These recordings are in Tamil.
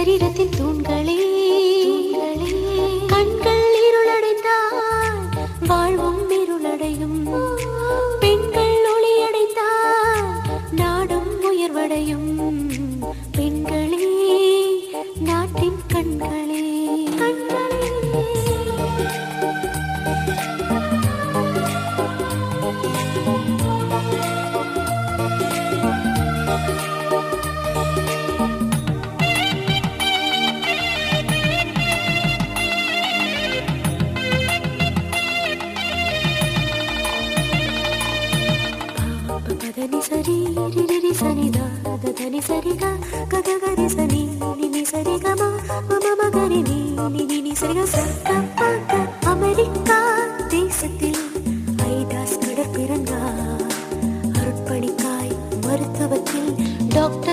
சரீரத்தின் தூண்களே கண்கள் దని సరి గ గ గ గ రి సని ని ని సరి గ మ మ మ మ గ రి ని ని ని ని సరి గ స க ப க அமெரிக்கா தேசத்தில் ஐடாஸ் கடற் பிறந்தார் அருட்பணிக்காய் மருத்துவத்தில் டாக்டர்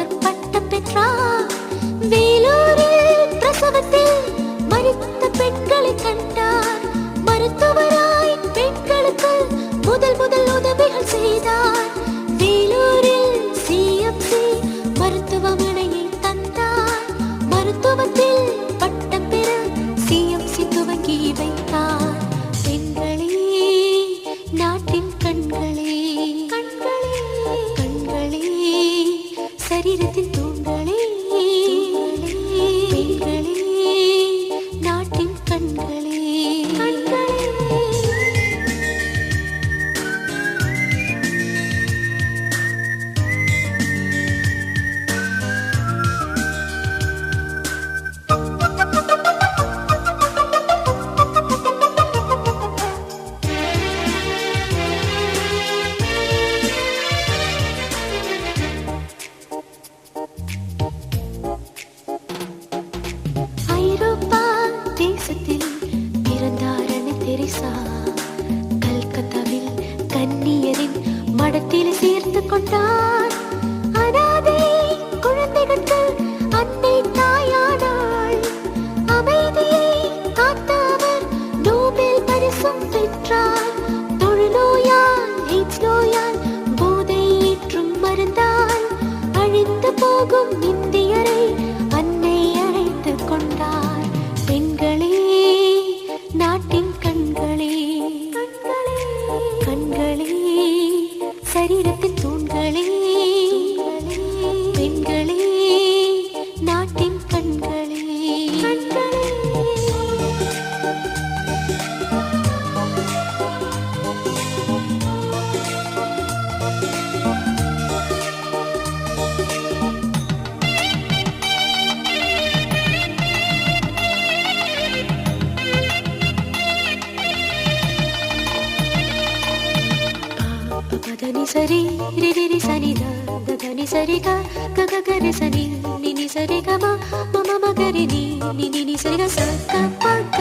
సరి రి రి రి సని ద గ గ ని సరి గ గ గ గ రి సని ని ని సరి గ మ మ మ మ గ రి ని ని ని ని సరి గ స க ப க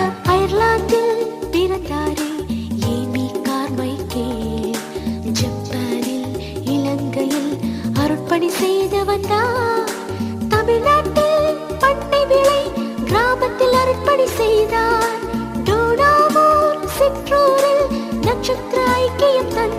பிறந்தாரே ஏமி கார்மைக்கே. ஜப்பானில் இலங்கையில் அருட்பணி செய்து வந்தார் செய்தார். நட்சத்திர ஐக்கியம் தந்தார்